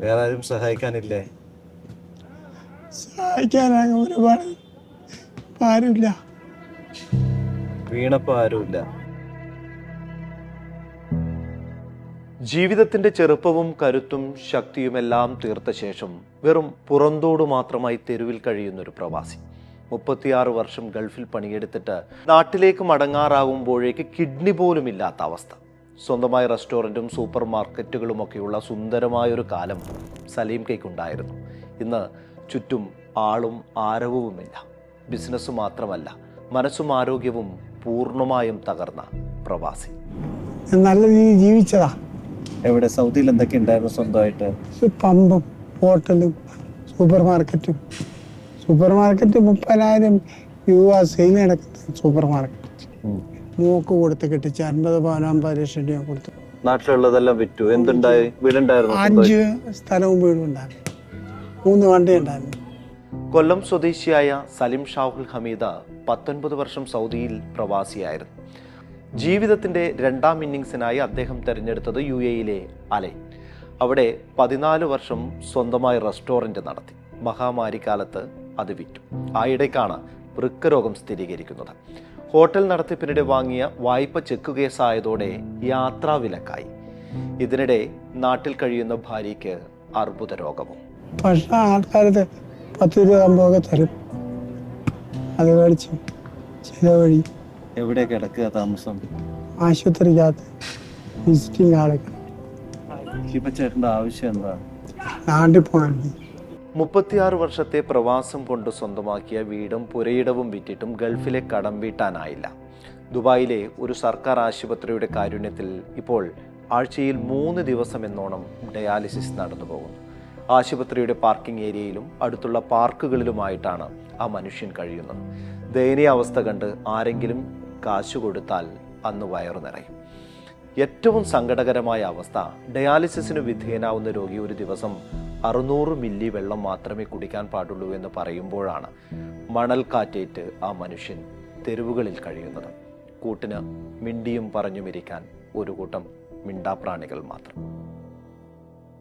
വേറെ ആരും സഹായിക്കാനില്ലേ സഹായിക്കാനാകെ ഒരുപാട് ആരുമില്ല. വീണപ്പോ ആരുമില്ല. ജീവിതത്തിന്റെ ചെറുപ്പവും കരുത്തും ശക്തിയുമെല്ലാം തീർത്ത ശേഷം വെറും പുറന്തോട് മാത്രമായി തെരുവിൽ കഴിയുന്ന ഒരു പ്രവാസി. മുപ്പത്തിയാറ് വർഷം ഗൾഫിൽ പണിയെടുത്തിട്ട് നാട്ടിലേക്ക് മടങ്ങാറാകുമ്പോഴേക്ക് കിഡ്നി പോലും ഇല്ലാത്ത അവസ്ഥ. സ്വന്തമായ റെസ്റ്റോറന്റും സൂപ്പർ മാർക്കറ്റുകളുമൊക്കെയുള്ള സുന്ദരമായൊരു കാലം സലീം കൈക്കുണ്ടായിരുന്നു. ഇന്ന് ചുറ്റും ആളും ആരവവുമില്ല ബിസിനസ് മാത്രമല്ല മനസ്സും ആരോഗ്യവും പൂർണമായും തകർന്ന പ്രവാസി. നല്ല രീതിയിൽ ജീവിച്ചതാ. എവിടെ? സൗദിയിൽ എന്തൊക്കെ ഉണ്ടായിരുന്നു സ്വന്തമായിട്ട്? പമ്പും ഹോട്ടലും സൂപ്പർ മാർക്കറ്റും സൂപ്പർ മാർക്കറ്റ് മുപ്പതിനായിരം രൂപ സെയിൽ നടക്കുന്ന സൂപ്പർ മാർക്കറ്റ് മൂക്ക് കൊടുത്ത് കെട്ടിച്ച് അൻപത് പതിനാം പരീക്ഷ രൂപ കൊടുത്തു. നാട്ടിലുള്ളതെല്ലാം വിറ്റു. എന്തുണ്ടായി? വീടുണ്ടായിരുന്നു അഞ്ച് സ്ഥലവും വീടും ഉണ്ടായിരുന്നു മൂന്ന് വണ്ടി ഉണ്ടായിരുന്നു. കൊല്ലം സ്വദേശിയായ സലിം ഷാഹുൽ ഹമീദ പത്തൊൻപത് വർഷം സൗദിയിൽ പ്രവാസിയായിരുന്നു. ജീവിതത്തിന്റെ രണ്ടാം ഇന്നിങ്സിനായി അദ്ദേഹം തിരഞ്ഞെടുത്തത് യു എയിലെ അലൈൻ. അവിടെ പതിനാല് വർഷം സ്വന്തമായി റെസ്റ്റോറന്റ് നടത്തി. മഹാമാരി കാലത്ത് അത് വിറ്റു. ആയിടയ്ക്കാണ് വൃക്കരോഗം സ്ഥിരീകരിക്കുന്നത്. ഹോട്ടൽ നടത്തിപ്പിനിടെ വാങ്ങിയ വായ്പ ചെക്ക് കേസായതോടെ യാത്രാവിലക്കായി ഇതിനിടെ നാട്ടിൽ കഴിയുന്ന ഭാര്യയ്ക്ക് അർബുദ രോഗവും. ഭക്ഷണം ആൾക്കാരത് പത്ത് രൂപ അമ്പതൊക്കെ തരും. അത് മേടിച്ച് ചിലവഴി എവിടെ കിടക്കുക താമസം? ആശുപത്രിക്കകത്ത് വിസിറ്റിംഗ് ആളൊക്കെ ഇപ്പൊ ചേട്ടന്റെ ആവശ്യം എന്താ? നാട്ടിൽ പോകാൻ മുപ്പത്തിയാറ് വർഷത്തെ പ്രവാസം കൊണ്ട് സ്വന്തമാക്കിയ വീടും പുരയിടവും വിറ്റിട്ടും ഗൾഫിലെ കടം വീട്ടാനായില്ല. ദുബായിലെ ഒരു സർക്കാർ ആശുപത്രിയുടെ കാരുണ്യത്തിൽ ഇപ്പോൾ ആഴ്ചയിൽ മൂന്ന് ദിവസം എന്നോണം ഡയാലിസിസ് നടന്നു പോകുന്നു. ആശുപത്രിയുടെ പാർക്കിംഗ് ഏരിയയിലും അടുത്തുള്ള പാർക്കുകളിലുമായിട്ടാണ് ആ മനുഷ്യൻ കഴിയുന്നത്. ദയനീയ അവസ്ഥ കണ്ട് ആരെങ്കിലും കാശു കൊടുത്താൽ അന്ന് വയറു നിറയും. ഏറ്റവും സങ്കടകരമായ അവസ്ഥ ഡയാലിസിസിന് വിധേയനാവുന്ന രോഗി ഒരു ദിവസം അറുന്നൂറ് മില്ലി വെള്ളം മാത്രമേ കുടിക്കാൻ പാടുള്ളൂ എന്ന് പറയുമ്പോഴാണ് മണൽ കാറ്റേറ്റ് ആ മനുഷ്യൻ തെരുവുകളിൽ കഴിയുന്നത്. കൂട്ടിന് മിണ്ടിയും പറഞ്ഞുമിരിക്കാൻ ഒരു കൂട്ടം മിണ്ടാപ്രാണികൾ മാത്രം.